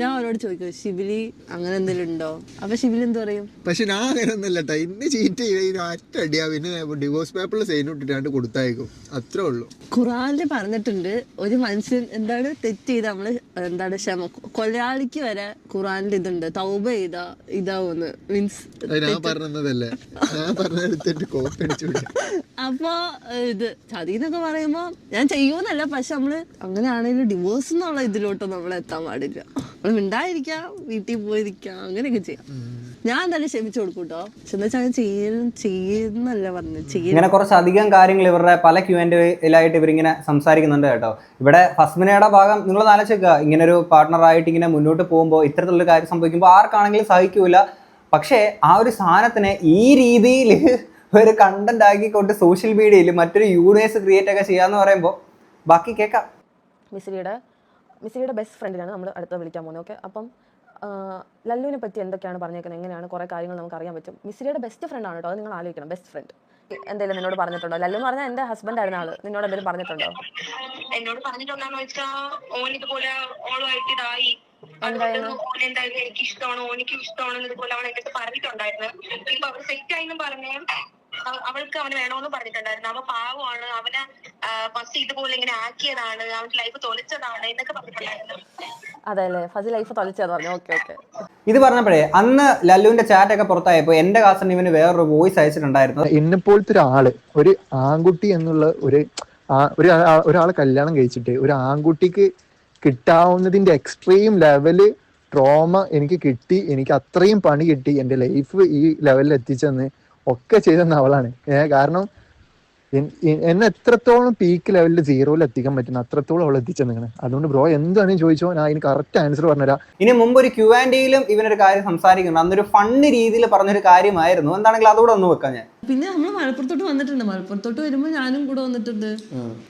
ഞാൻ അവരോട് ചോദിക്കും ശിബിലി അങ്ങനെ എന്തെങ്കിലും ഉണ്ടോ? അപ്പൊ ശിബിലി എന്ത് പറയും? പക്ഷെ ഞാൻ അങ്ങനെ ഒന്നല്ല കേട്ടോ ഇന്ന് ചീറ്റ് ചെയ്ത്. അറ്റടിയാ പിന്നെ ഡിവോഴ്സ് പേപ്പറിൽ സൈൻ ഇട്ടിട്ടാണ്ട് കൊടുത്തയക്കും. അത്രേ ഉള്ളൂ. ഖുറാനിൽ പറഞ്ഞിട്ടുണ്ട് ഒരു മനുഷ്യൻ എന്താണ് തെറ്റ് ചെയ്ത നമ്മൾ എന്താണ് ക്ഷമ? കൊലയാളിക്ക് വരെ ഖുറാനിൽ ഇതുണ്ട്. തൗബ ചെയ്ത ഇതാവുന്ന്. മീൻസ് ഞാൻ പറഞ്ഞതല്ലേ? ഞാൻ പറഞ്ഞെടുത്തിട്ട് കോപ്പി അടിച്ചു അപ്പൊ ഇത് ചതി എന്നൊക്കെ പറയുമ്പോ ഞാൻ ചെയ്യൂന്നല്ല പക്ഷെ നമ്മൾ അങ്ങനെയാണെങ്കിലും ഡിവോഴ്സ് എന്നുള്ള ഇതിലോട്ട് നമ്മൾ എത്താൻ പാടില്ല. നമ്മൾ മിണ്ടായിരിക്കാം വീട്ടിൽ പോയിരിക്കാം അങ്ങനെയൊക്കെ ചെയ്യാം. ഞാൻ തന്നെ ക്ഷമിച്ചു കൊടുക്കൂട്ടോ. എന്താ ചെയ്യുന്നല്ല പറഞ്ഞു ഇങ്ങനെ കുറച്ചധികം കാര്യങ്ങൾ ഇവരുടെ പല ക്യൂ ആൻഡ് ഇതിലായിട്ട് ഇവരിങ്ങനെ സംസാരിക്കുന്നുണ്ട് കേട്ടോ. ഇവിടെ ഫസ്മിനയുടെ ഭാഗം നിങ്ങൾ നാലോചിക്കുക ഇങ്ങനെ ഒരു പാർട്ണർ ആയിട്ട് ഇങ്ങനെ മുന്നോട്ട് പോകുമ്പോൾ ഇത്തരത്തിലുള്ള കാര്യം സംഭവിക്കുമ്പോൾ ആർക്കാണെങ്കിലും സഹിക്കൂല. പക്ഷേ ആ ഒരു സാധനത്തിനെ ഈ രീതിയിൽ ഒരു കണ്ടന്റ് ആക്കിക്കൊണ്ട് സോഷ്യൽ മീഡിയയിൽ മറ്റൊരു യൂണിവേഴ്സ് ക്രിയേറ്റ് ഒക്കെ ചെയ്യാന്ന് പറയുമ്പോൾ ബാക്കി കേൾക്കാം മിസിരിയുടെ മിസ്സിയുടെ ബെസ്റ്റ് ഫ്രണ്ടിനാണ് നമ്മൾ അടുത്ത വിളിക്കാൻ പോകുന്നത്. ഓക്കെ അപ്പം ലല്ലുവിനെ പറ്റി എന്തൊക്കെയാണ് പറഞ്ഞേക്കുന്നത്? എങ്ങനെയാണ് കുറേ കാര്യങ്ങൾ നമുക്ക് അറിയാൻ പറ്റും. മിസ്സിയുടെ ബെസ്റ്റ് ഫ്രണ്ടാണ് ആണ് കേട്ടോ അത് നിങ്ങൾ ആലോചിക്കണം. ബെസ്റ്റ് ഫ്രണ്ട് എന്തെങ്കിലും നിന്നോട് പറഞ്ഞിട്ടുണ്ടോ? ലല്ലു എന്ന് പറഞ്ഞാൽ എന്റെ ഹസ്ബൻഡ് ആയിരുന്ന ആൾ. നിന്നോട് എന്തെങ്കിലും പറഞ്ഞിട്ടുണ്ടോ? എന്നോട് പറഞ്ഞിട്ടുണ്ടെന്ന് വെച്ചാ ഓൻ ഇതുപോലെ ഓളുമായിട്ട് ഇതായി. എനിക്ക് ഇഷ്ടമാണ് ഓനിക്ക് ഇഷ്ടമാണ് ഇതുപോലെ അവൻ എന്റെ പറഞ്ഞിട്ടുണ്ടായിരുന്നു. ഇപ്പൊ അവർ സെറ്റ് ആയിന്നും പറഞ്ഞ് അവൾക്ക് അവന് വേണമെന്ന് പറഞ്ഞിട്ടുണ്ടായിരുന്നു. അവ പാവമാണ്. അവനെ ഫസ്റ്റ് ഇതുപോലെ ഇങ്ങനെ ആക്കിയതാണ്. അവന്റെ ലൈഫ് തൊലിച്ചതാണ് എന്നൊക്കെ പറഞ്ഞിട്ടുണ്ടായിരുന്നു. അതെ അല്ലേ ഫസി ലൈഫ് തൊലച്ചതെന്ന് പറഞ്ഞു. ഓക്കെ ഓക്കെ ഇത് പറഞ്ഞപ്പോഴേ അന്ന് ലല്ലുവിന്റെ ചാറ്റ് ഒക്കെ പുറത്തായപ്പോ എന്റെ കാസൻ ഇവന് വേറൊരു വോയിസ് അയച്ചിട്ടുണ്ടായിരുന്നു. എന്നെ പോലത്തെ ഒരാൾ ഒരു ആൺകുട്ടി എന്നുള്ള ഒരു ഒരു ഒരാളെ കല്യാണം കഴിച്ചിട്ട് ഒരു ആൺകുട്ടിക്ക് കിട്ടാവുന്നതിന്റെ എക്സ്ട്രീം ലെവൽ ട്രോമ എനിക്ക് കിട്ടി എനിക്ക് അത്രയും പണി കിട്ടി എന്റെ ലൈഫ് ഈ ലെവലിൽ എത്തിച്ചെന്ന് ഒക്കെ ചെയ്തെന്ന അവളാണ്. ഏ കാരണം എന്നെ എത്രത്തോളം പീക്ക് ലെവലിൽ സീറോയിൽ എത്തിക്കാൻ പറ്റുന്ന അത്രത്തോളം അവൾ എത്തിച്ചെന്നിങ്ങനെ അതുകൊണ്ട് ബ്രോ എന്താണ് ചോദിച്ചോ? ഞാൻ അതിന് കറക്റ്റ് ആൻസർ പറഞ്ഞുതരാം. ഇനി മുമ്പ് ഒരു ക്യൂ ആൻഡ് ഇയിലും ഇവനൊരു കാര്യം സംസാരിക്കുന്നുണ്ട്. അന്നൊരു ഫണ്ണ് രീതിയിൽ പറഞ്ഞൊരു കാര്യമായിരുന്നു. എന്താണെങ്കിൽ അതുകൂടെ ഒന്ന് വെക്കാം ഞാൻ. പിന്നെ നമ്മൾ മലപ്പുറത്തോട്ട് വന്നിട്ടുണ്ട്. മലപ്പുറത്തോട്ട് വരുമ്പോൾ ഞാനും കൂടെ വന്നിട്ടുണ്ട്.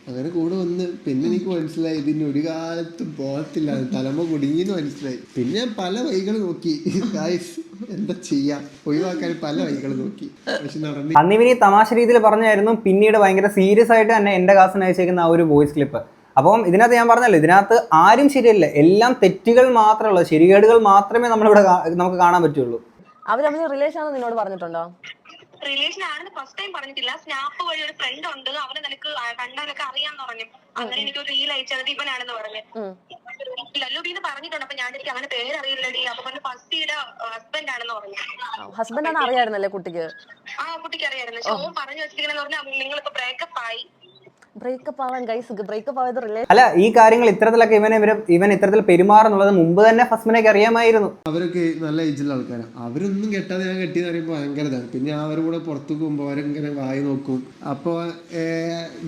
അങ്ങനെ കൂടെ വന്ന് പിന്നെ എനിക്ക് മനസ്സിലായി. ഇതിന് ഒരു കാലത്തും പോകത്തില്ല. തലമ കുടുങ്ങി മനസ്സിലായി. പിന്നെ ഞാൻ പല വഴികൾ നോക്കി. (laughs) ഗായ്സ് എന്താ ചെയ്യാം? ഒഴിവാക്കാൻ പല വഴികൾ നോക്കി. പക്ഷെ നടന്നി അന്ന് ഇവന് ഈ തമാശ രീതിയിൽ പറഞ്ഞായിരുന്നു പിന്നീട് ഭയങ്കര സീരിയസ് ആയിട്ട് തന്നെ എന്റെ കാസിന് അയച്ചേക്കുന്ന ആ ഒരു വോയിസ് ക്ലിപ്പ് അപ്പം ഇതിനകത്ത് ഞാൻ പറഞ്ഞല്ലോ ഇതിനകത്ത് ആരും ശരിയല്ല. എല്ലാം തെറ്റുകൾ മാത്രമേ ഉള്ളൂ. ശരികേടുകൾ മാത്രമേ നമ്മളിവിടെ നമുക്ക് കാണാൻ പറ്റുള്ളൂ. അവർ തമ്മിൽ റിലേഷൻ ആണെന്ന് നിന്നോട് പറഞ്ഞിട്ടുണ്ടോ? റിലേഷൻ ആണെന്ന് ഫസ്റ്റ് ടൈം പറഞ്ഞിട്ടില്ല. സ്നാപ്പ് വഴി ഒരു ഫ്രണ്ട് ഉണ്ട്. അവനെ നിനക്ക് കണ്ടാലൊക്കെ അറിയാന്ന് പറഞ്ഞു. അങ്ങനെ എനിക്ക് ഒരു റീൽ അയച്ചത് ഇവനാണെന്ന് പറഞ്ഞു. ലല്ലുബീന്ന് പറഞ്ഞിട്ടുണ്ട്. അപ്പൊ ഞാൻ എനിക്ക് അങ്ങനെ പേരറിയില്ലടി. അപ്പൊ പറഞ്ഞു ഫസ്റ്റിയുടെ ഹസ്ബൻഡ് ആണെന്ന് പറഞ്ഞു. ഹസ്ബൻഡ് ആണ് അറിയായിരുന്നല്ലേ കുട്ടിക്ക്? ആ കുട്ടിക്ക് അറിയായിരുന്നു. പക്ഷെ ഓൻ പറഞ്ഞു വെച്ചിരിക്കണെന്ന് പറഞ്ഞാൽ നിങ്ങളിപ്പോ ബ്രേക്കപ്പ് ആയി. ബ്രേക്കപ്പ് ആവാൻ ഗൈസ് ബ്രേക്കപ്പ് ആയത് റിലേഷൻ അല്ല ഈ കാര്യങ്ങൾ ഇത്തരത്തിലൊക്കെ ഇവനെ ഇവർ ഇവൻ ഇത്തരത്തിൽ പെരുമാറുന്നുള്ളത് മുമ്പ് തന്നെ ഫസ്മിനൊക്കെ അറിയാമായിരുന്നു. അവരൊക്കെ നല്ല ഏജിലുള്ള ആൾക്കാരാണ് അവരൊന്നും കെട്ടാതെ ഞാൻ കെട്ടിയെന്ന് പറയുമ്പോൾ ഭയങ്കര ഇതാണ് പിന്നെ അവരുടെ കൂടെ പുറത്തു പോകുമ്പോൾ അവരിങ്ങനെ വായി നോക്കും. അപ്പോൾ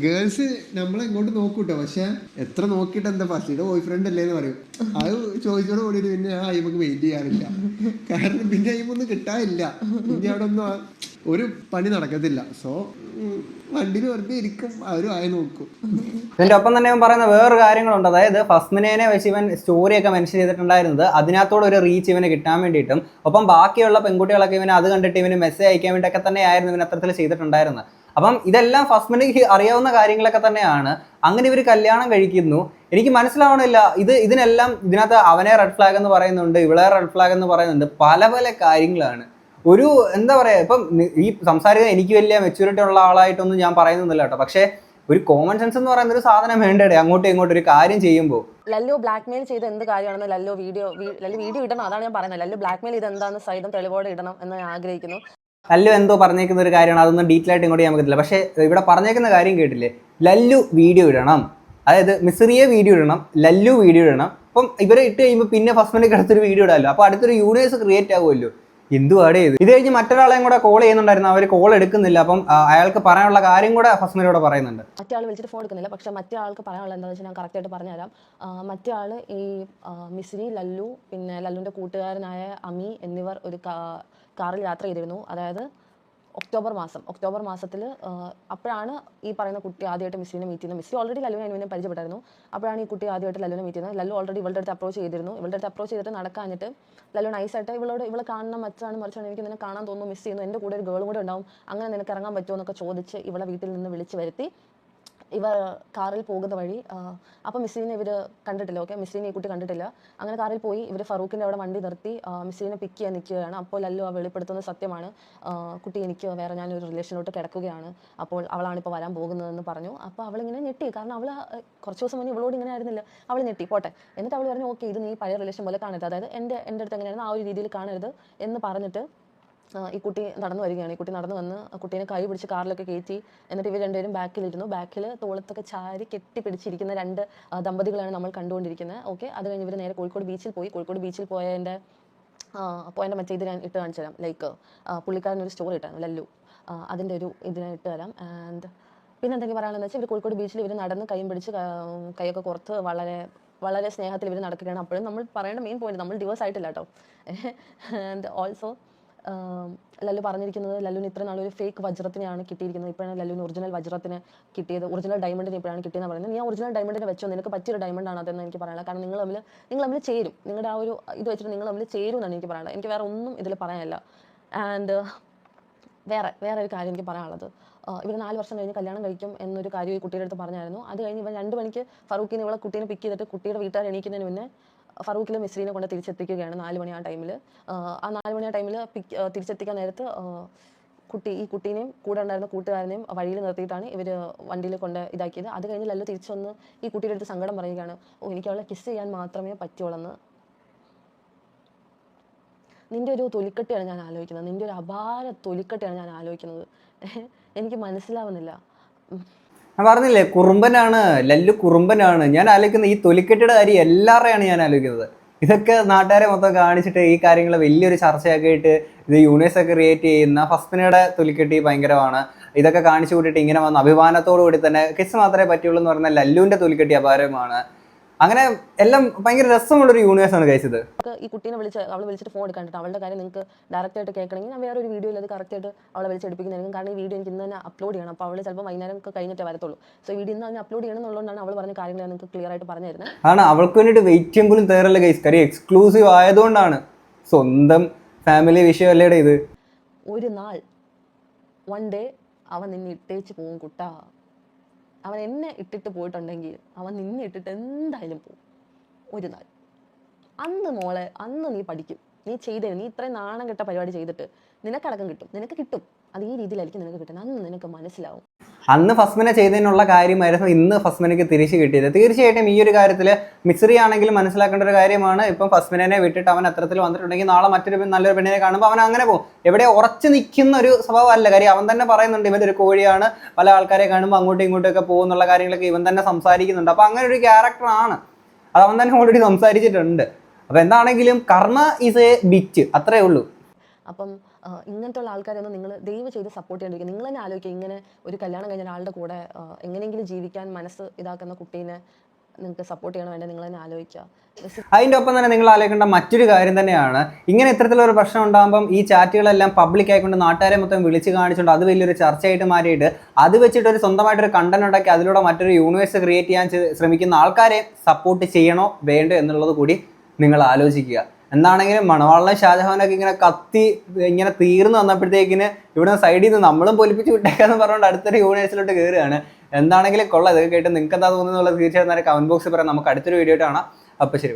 ഗേൾസ് നമ്മളെ ഇങ്ങോട്ട് നോക്കൂട്ടോ. പക്ഷെ എത്ര നോക്കിയിട്ട് എന്താ ഫസ്റ്റിയുടെ ബോയ് ഫ്രണ്ട് അല്ലേ എന്ന് പറയും. അത് ചോദിച്ചോട് കൂടിയിട്ട് പിന്നെ ആ അയ്മക്ക് വെയിറ്റ് ചെയ്യാറില്ല. കാരണം പിന്നെ അയ്മൊന്നും കിട്ടാനില്ല. പിന്നെ അവിടെ ഒന്നും ആ- ഒരു പണി നടക്കത്തില്ല. സോ വണ്ടിയിൽ വെറുതെ ഇരിക്കും. അവരും ആയി നോക്കും. ഇതിന്റെ ഒപ്പം തന്നെ ഇവൻ പറയുന്ന വേറെ കാര്യങ്ങളുണ്ട്. അതായത് ഫസ്മിനെ വെച്ച് ഇവൻ സ്റ്റോറിയൊക്കെ മെൻഷൻ ചെയ്തിട്ടുണ്ടായിരുന്നത് അതിനകത്തോടെ ഒരു റീച്ച് ഇവന് കിട്ടാൻ വേണ്ടിയിട്ടും ഒപ്പം ബാക്കിയുള്ള പെൺകുട്ടികളൊക്കെ ഇവന് അത് കണ്ടിട്ട് ഇവന് മെസ്സേജ് അയക്കാൻ വേണ്ടിയൊക്കെ തന്നെയായിരുന്നു ഇവൻ അത്തരത്തിൽ ചെയ്തിട്ടുണ്ടായിരുന്നത്. അപ്പം ഇതെല്ലാം ഫസ്മിന് അറിയാവുന്ന കാര്യങ്ങളൊക്കെ തന്നെയാണ്. അങ്ങനെ ഇവർ കല്യാണം കഴിക്കുന്നു. എനിക്ക് മനസ്സിലാവണില്ല. ഇത് ഇതിനെല്ലാം ഇതിനകത്ത് അവനെ റെഡ് ഫ്ലാഗ് എന്ന് പറയുന്നുണ്ട് ഇവളെ റെഡ് ഫ്ലാഗ് എന്ന് പറയുന്നുണ്ട്. പല പല കാര്യങ്ങളാണ്. ഒരു എന്താ പറയുക ഇപ്പം ഈ സംസാരിക്കുന്ന എനിക്ക് വലിയ മെച്യൂരിറ്റി ഉള്ള ആളായിട്ടൊന്നും ഞാൻ പറയുന്നില്ല കേട്ടോ. പക്ഷേ ഒരു കോമൺ സെൻസ് എന്ന് പറയുന്ന ഒരു സാധനം വേണ്ടേ അങ്ങോട്ടും ഇങ്ങോട്ടും ഒരു കാര്യം ചെയ്യുമ്പോൾ. ലല്ലു ബ്ലാക്ക് മെയിൽ ചെയ്ത് എന്ത് കാര്യമാണെന്ന് ലല്ലു വീഡിയോ ലല്ലു വീഡിയോ ഇടണം അതാണ് ഞാൻ പറയുന്നത്. ലല്ലു ബ്ലാക്ക് മെയിൽ ഇത് എന്താണെന്ന് സൈഡും തെളിവോടെ ഇടണം എന്ന് ഞാൻ ആഗ്രഹിക്കുന്നു. ലല്ലു എന്തോ പറഞ്ഞേക്കുന്ന ഒരു കാര്യമാണ് അതൊന്നും ഡീറ്റെയിൽ ആയിട്ട് ഇങ്ങോട്ട് ഞാൻ പറ്റില്ല പക്ഷേ ഇവിടെ പറഞ്ഞേക്കുന്ന കാര്യം കേട്ടില്ലേ? ലല്ലു വീഡിയോ ഇടണം. അതായത് മിസ്രിയെ വീഡിയോ ഇടണം ലല്ലു വീഡിയോ ഇടണം. അപ്പം ഇവരെ ഇട്ട് കഴിയുമ്പോൾ പിന്നെ ഫസ്റ്റ് മിനിറ്റ് അടുത്തൊരു വീഡിയോ ഇടാമല്ലോ അപ്പോൾ അടുത്തൊരു യൂണിവേഴ്സ് ക്രിയേറ്റ് ആവുമല്ലോ എന്തുവാടേ ഇത് കഴിഞ്ഞ് മറ്റൊരാളെയും കൂടെ കോൾ ചെയ്യുന്നുണ്ടായിരുന്നു. അവർ കോൾ എടുക്കുന്നില്ല. അപ്പം അയാൾക്ക് പറയാനുള്ള കാര്യം കൂടെ ഫസ്റ്റ് മിനിറ്റോടെ പറയുന്നുണ്ട്. മറ്റേ വിളിച്ചിട്ട് ഫോൺ എടുക്കുന്നില്ല. പക്ഷെ മറ്റേ ആൾക്ക് പറയാനുള്ള എന്താണെന്ന് വെച്ചാൽ ഞാൻ കറക്റ്റായിട്ട് പറഞ്ഞുതരാം. മറ്റേ ഈ മിസ്രി ലല്ലു പിന്നെ ലല്ലുവിന്റെ കൂട്ടുകാരനായ അമി എന്നിവർ ഒരു കാറിൽ യാത്ര ചെയ്തിരുന്നു. അതായത് ഒക്ടോബർ മാസം. ഒക്ടോബർ മാസത്തിൽ അപ്പോഴാണ് ഈ പറയുന്ന കുട്ടി ആദ്യമായിട്ട് മിസ്സിനെ മീറ്റ് ചെയ്യുന്നത്. മിസ്സി ഓൾറെഡി ലല്ലുവിനെ അനുവിനെ പരിചയപ്പെട്ടായിരുന്നു. അപ്പോഴാണ് ഈ കുട്ടി ആദ്യമായിട്ട് ലല്ലുവിനെ മീറ്റ് ചെയ്യുന്നത്. ലല്ലു ഓൾറെഡി ഇവളുടെ അടുത്ത് അപ്രോച്ച് ചെയ്തിരുന്നു. ഇവളുടെ അടുത്ത് അപ്രോച്ച് ചെയ്തിട്ട് നടക്കാഞ്ഞിട്ട് ലല്ലു നൈസായിട്ട് ഇവളോട് ഇവളെ കാണണം മച്ചാണ് മറിച്ചാണ് എനിക്ക് നിന്നെ കാണാൻ തോന്നുന്നു മിസ് ചെയ്യുന്നു എന്റെ കൂടെ ഒരു ഗേളും കൂടെ ഉണ്ടാവും അങ്ങനെ നിനക്ക് ഇറങ്ങാൻ പറ്റുമോ എന്നൊക്കെ ചോദിച്ച് ഇവളെ വീട്ടിൽ നിന്ന് വിളിച്ച് വരുത്തി. ഇവർ കാറിൽ പോകുന്ന വഴി അപ്പോൾ മിസ്സിനെ ഇവർ കണ്ടിട്ടില്ല ഓക്കെ മിസ്സിനെ ഈ കുട്ടി കണ്ടിട്ടില്ല. അങ്ങനെ കാറിൽ പോയി ഇവർ ഫറൂഖിന്റെ അവിടെ വണ്ടി നിർത്തി മിസ്സിനെ പിക്ക് ചെയ്യാൻ നിൽക്കുകയാണ്. അപ്പോൾ ലല്ലു ആ വെളിപ്പെടുത്തുന്നത് സത്യമാണ് കുട്ടി എനിക്ക് വേറെ ഞാനൊരു റിലേഷനിലോട്ട് കിടക്കുകയാണ്. അപ്പോൾ അവളാണ് ഇപ്പോൾ വരാൻ പോകുന്നതെന്ന് പറഞ്ഞു. അപ്പോൾ അവളിങ്ങനെ ഞെട്ടി. കാരണം അവൾ കുറച്ച് ദിവസം മുന്നേ ഇവളോട് ഇങ്ങനെ ആയിരുന്നില്ല. അവൾ ഞെട്ടി പോട്ടെ. എന്നിട്ട് അവൾ പറഞ്ഞു ഓക്കെ ഇത് നീ പഴയ റിലേഷൻ പോലെ കാണരുത്. അതായത് എന്റെ എന്റെ അടുത്ത് എങ്ങനെയായിരുന്നു ആ ഒരു രീതിയിൽ കാണരുത് എന്ന് പറഞ്ഞിട്ട് ഈ കുട്ടി നടന്നു വരികയാണ്. ഈ കുട്ടി നടന്നു വന്ന് ആ കുട്ടീനെ കൈ പിടിച്ച് കാറിലൊക്കെ കയറ്റി എന്നിട്ട് ഇവർ രണ്ടുപേരും ബാക്കിലിരുന്നു. ബാക്കിൽ തോളത്തൊക്കെ ചാരി കെട്ടി പിടിച്ചിരിക്കുന്ന രണ്ട് ദമ്പതികളാണ് നമ്മൾ കണ്ടുകൊണ്ടിരിക്കുന്നത്. ഓക്കെ അത് കഴിഞ്ഞ് ഇവർ നേരെ കോഴിക്കോട് ബീച്ചിൽ പോയി. കോഴിക്കോട് ബീച്ചിൽ പോയതിന്റെ പോയതിന്റെ മറ്റേ ഇത് ഞാൻ ഇട്ട് കാണിച്ചു തരാം. ലൈക്ക് പുള്ളിക്കാരന്റെ ഒരു സ്റ്റോറി ഇട്ടാണ്. ലല്ലു. അതിന്റെ ഒരു ഇതിനെ ഇട്ട് തരാം. ആൻഡ് പിന്നെ എന്തെങ്കിലും പറയാനുള്ളത് വെച്ചാൽ ഇവർ കോഴിക്കോട് ബീച്ചിൽ ഇവർ നടന്ന് കൈയും പിടിച്ച് കൈയൊക്കെ കുറച്ച് വളരെ വളരെ സ്നേഹത്തിൽ ഇവർ നടക്കുകയാണ്. അപ്പോഴും നമ്മൾ പറയേണ്ട മെയിൻ പോയിന്റ് നമ്മൾ ഡിവേഴ്സ് ആയിട്ടില്ല കേട്ടോ. (laughs) ആൻഡ് ഓൾസോ ലല്ലു പറഞ്ഞിരിക്കുന്നത് ലല്ലുവിന് ഇത്ര നാളൊരു ഫേക്ക് വജ്രത്തിനെയാണ് കിട്ടിയിരിക്കുന്നത്. ഇപ്പോഴാണ് ലല്ലുവിന് ഒറിജിനൽ വജ്രത്തിന് കിട്ടിയത്. ഒറിജിനൽ ഡയമണ്ടിന് ഇപ്പോഴാണ് കിട്ടിയെന്ന് പറയുന്നത്. നീ ഒറിജിനൽ ഡയമണ്ടിനെ വെച്ചോ. നിനക്ക് പറ്റിയൊരു ആണ് അതെന്ന് എനിക്ക് പറയാനുള്ളത്. കാരണം നിങ്ങൾ തമ്മിൽ നിങ്ങൾ തമ്മിൽ ചേരും. നിങ്ങളുടെ ആ ഒരു ഇത് വെച്ചിട്ട് നിങ്ങൾ തമ്മിൽ ചേരും എന്നാണ് എനിക്ക് പറയാനുള്ളത്. എനിക്ക് വേറെ ഒന്നും ഇതിൽ പറയാനില്ല. ആൻഡ് വേറെ വേറെ ഒരു കാര്യം എനിക്ക് പറയാനുള്ളത്. ഇവർ നാല് വർഷം കഴിഞ്ഞ് കല്യാണം കഴിക്കും എന്നൊരു കാര്യം ഈ കുട്ടിയുടെ അടുത്ത് പറഞ്ഞായിരുന്നു. അത് കഴിഞ്ഞ് ഇവൻ രണ്ട് മണിക്ക് ഫറൂഖിന് ഇവളെ കുട്ടീനെ പിക്ക് ചെയ്തിട്ട് കുട്ടിയുടെ വീട്ടുകാർ എണീക്കുന്നതിന് മുന്നേ ഫറൂഖിൽ മിസ്രീനെ കൊണ്ട് തിരിച്ചെത്തിക്കുകയാണ് നാല് മണി ആ ടൈമിൽ ആ നാല് മണി ആ ടൈമിൽ തിരിച്ചെത്തിക്കാൻ നേരത്ത് കുട്ടി ഈ കുട്ടീനെയും കൂടെ ഉണ്ടായിരുന്ന കൂട്ടുകാരനെയും വഴിയിൽ നിർത്തിയിട്ടാണ് ഇവർ വണ്ടിയിൽ കൊണ്ട് ഇതാക്കിയത്. അത് കഴിഞ്ഞ് ലല്ലു തിരിച്ചു വന്ന് ഈ കുട്ടിയുടെ അടുത്ത് സങ്കടം പറയുകയാണ് ഓ എനിക്ക് അവളെ കിസ് ചെയ്യാൻ മാത്രമേ പറ്റുള്ളൂ നിന്റെ ഒരു തൊലിക്കെട്ടിയാണ് ഞാൻ ആലോചിക്കുന്നത്. നിന്റെ ഒരു അപാര തൊലിക്കെട്ടിയാണ് ഞാൻ ആലോചിക്കുന്നത്. എനിക്ക് മനസ്സിലാവുന്നില്ല. ഞാൻ പറഞ്ഞില്ലേ കുറുമ്പനാണ് ലല്ലു കുറുമ്പനാണ്. ഞാൻ ആലോചിക്കുന്ന ഈ തൊലിക്കെട്ടിയുടെ കാര്യം എല്ലാവരുടെയാണ് ഞാൻ ആലോചിക്കുന്നത്. ഇതൊക്കെ നാട്ടുകാരെ മൊത്തം കാണിച്ചിട്ട് ഈ കാര്യങ്ങൾ വലിയൊരു ചർച്ചയാക്കിയിട്ട് ഇത് യൂണിവേഴ്സ് ഒക്കെ ക്രിയേറ്റ് ചെയ്യുന്ന ഫസ്റ്റിനയുടെ തൊലിക്കെട്ടി ഭയങ്കരമാണ്. ഇതൊക്കെ കാണിച്ചു കൂട്ടിയിട്ട് ഇങ്ങനെ വന്ന അഭിമാനത്തോടു കൂടി തന്നെ കിസ് മാത്രമേ പറ്റുള്ളൂ എന്ന് പറഞ്ഞാൽ ലല്ലുവിന്റെ തൊലിക്കെട്ടി അപാരമാണ്. അങ്ങനെ എല്ലാം ഭയങ്കര രസമുള്ളൊരു യൂണിവേഴ്സ് ആണ് കഴിച്ചത് ഈ കുട്ടീനെ വിളിച്ച് അവളെ വിളിച്ചിട്ട് ഫോൺ എടുക്കാണ്ടിട്ട് അവളുടെ കാര്യം നിങ്ങൾക്ക് ഡയറക്റ്റ് ആയിട്ട് കേൾക്കണമെങ്കിൽ ഞാൻ വേറെ ഒരു വീഡിയോയിൽ അത് കറക്റ്റ് ആയിട്ട് അവളെ വിളിച്ചെടുപ്പിക്കുന്നതായിരിക്കും കാരണം ഈ വീഡിയോ എനിക്ക് ഇന്ന് തന്നെ അപ്ലോഡ് ചെയ്യണം. അപ്പോൾ അവൾ ചിലപ്പോൾ വൈകുന്നേരം ഒക്കെ കഴിഞ്ഞിട്ടേ വരത്തുള്ളൂ. സോ വീഡിയോ ഇന്ന് തന്നെ അപ്ലോഡ് ചെയ്യണം എന്നുള്ളതുകൊണ്ടാണ് അവൾ പറഞ്ഞ കാര്യങ്ങൾ നിങ്ങൾക്ക് ക്ലിയർ ആയിട്ട് പറഞ്ഞു തരുന്നത്. ആണ് അവൾക്ക് വേണ്ടിയിട്ട് വെയിറ്റ് ചെയ്യാൻ പോലും തയ്യാറല്ല കൈസ് കാര്യം എക്സ്ക്ലൂസീവ് ആയതുകൊണ്ടാണ്. സ്വന്തം ഫാമിലി വിഷയം അല്ലേടേ ഇത്. ഒരു നാൾ വൺ ഡേ അവൻ നിന്നെ ഇട്ടേച്ച് പോകും കുട്ടാ. അവൻ എന്നെ ഇട്ടിട്ട് പോയിട്ടുണ്ടെങ്കിൽ അവൻ നിന്നെ ഇട്ടിട്ട് എന്തായാലും പോകും ഒരു നാൾ. അന്ന് മോളെ അന്ന് നീ പഠിക്കും. നീ ചെയ്തേ നീ ഇത്രയും നാണം കെട്ട പരിപാടി ചെയ്തിട്ട് നിനക്കടക്കം കിട്ടും. നിനക്ക് കിട്ടും. അത് ഈ രീതിയിലായിരിക്കും നിനക്ക് കിട്ടുന്നത്. അന്ന് നിനക്ക് മനസ്സിലാവും. അന്ന് ഫസ്മിനെ ചെയ്തതിനുള്ള കാര്യമായിരുന്നു ഇന്ന് ഫസ്മിനക്ക് തിരിച്ചു കിട്ടിയത്. തീർച്ചയായിട്ടും ഈ ഒരു കാര്യത്തിൽ മിക്സറി ആണെങ്കിലും മനസ്സിലാക്കേണ്ട ഒരു കാര്യമാണ്. ഇപ്പം ഫസ്മിനെ വിട്ടിട്ട് അവൻ അത്തരത്തിൽ വന്നിട്ടുണ്ടെങ്കിൽ നാളെ മറ്റൊരു നല്ലൊരു പെണ്ണിനെ കാണുമ്പോൾ അവൻ അങ്ങനെ പോകും. എവിടെ ഉറച്ചു നിൽക്കുന്ന ഒരു സ്വഭാവമല്ല. കാര്യം അവൻ തന്നെ പറയുന്നുണ്ട് ഇവൻ ഒരു കോഴിയാണ്. പല ആൾക്കാരെ കാണുമ്പോൾ അങ്ങോട്ടും ഇങ്ങോട്ടും ഒക്കെ പോകുന്നുള്ള കാര്യങ്ങളൊക്കെ ഇവൻ തന്നെ സംസാരിക്കുന്നുണ്ട്. അപ്പോൾ അങ്ങനെ ഒരു ക്യാരക്ടറാണ് അത് അവൻ തന്നെ ഓൾറെഡി സംസാരിച്ചിട്ടുണ്ട്. അപ്പോൾ എന്താണെങ്കിലും കർമ്മ ഈസ് എ ബിറ്റ് അത്രേ ഉള്ളൂ. അപ്പം ആ, ഇങ്ങനത്തെ ഉള്ള ആൾക്കാരൊന്നും നിങ്ങൾ ദയവ് ചെയ്ത് സപ്പോർട്ട് ചെയ്യാണ്ടിരിക്കുക നിങ്ങൾ തന്നെ ആലോചിക്കുക ഇങ്ങനെ ഒരു കല്യാണം കഴിഞ്ഞ ഒരാളുടെ കൂടെ എങ്ങനെയെങ്കിലും ജീവിക്കാൻ മനസ്സ് ഇതാക്കുന്ന കുട്ടീനെ നിങ്ങൾക്ക് സപ്പോർട്ട് ചെയ്യണം വേണ്ടത് നിങ്ങൾ തന്നെ ആലോചിക്കുക അതിന്റെ ഒപ്പം തന്നെ നിങ്ങൾ ആലോചിക്കേണ്ട മറ്റൊരു കാര്യം തന്നെയാണ്. ഇങ്ങനെ ഇത്തരത്തിലൊരു പ്രശ്നം ഉണ്ടാകുമ്പം ഈ ചാറ്റുകളെല്ലാം പബ്ലിക് ആയിക്കൊണ്ട് നാട്ടുകാരെ മൊത്തം വിളിച്ച് കാണിച്ചുകൊണ്ട് അത് വലിയൊരു ചർച്ചയായിട്ട് മാറിയിട്ട് അത് വെച്ചിട്ട് ഒരു സ്വന്തമായിട്ടൊരു കണ്ടന്റ് ഉണ്ടാക്കി അതിലൂടെ മറ്റൊരു യൂണിവേഴ്സ് ക്രിയേറ്റ് ചെയ്യാൻ ശ്രമിക്കുന്ന ആൾക്കാരെ സപ്പോർട്ട് ചെയ്യണോ വേണ്ടോ എന്നുള്ളത് കൂടി നിങ്ങൾ ആലോചിക്കുക. എന്താണെങ്കിലും മണവാളിനെ ഷാജഹാനൊക്കെ ഇങ്ങനെ കത്തി ഇങ്ങനെ തീർന്നു വന്നപ്പോഴത്തേക്കിന് ഇവിടെ സൈഡിൽ നിന്ന് നമ്മളും പൊലിപ്പിച്ച് വിട്ടേക്കാന്ന് പറഞ്ഞുകൊണ്ട് അടുത്തൊരു യൂണിവേഴ്സിലോട്ട് കയറുകയാണ് എന്താണെങ്കിലും കൊള്ളാം ഇതൊക്കെ കേട്ട് നിങ്ങൾക്ക് എന്താ തോന്നുന്നുള്ളത് തീർച്ചയായിട്ടും കമന്റ് ബോക്സിൽ പറയാം. നമുക്ക് അടുത്തൊരു വീഡിയോ കാണാം. അപ്പോൾ ശരി.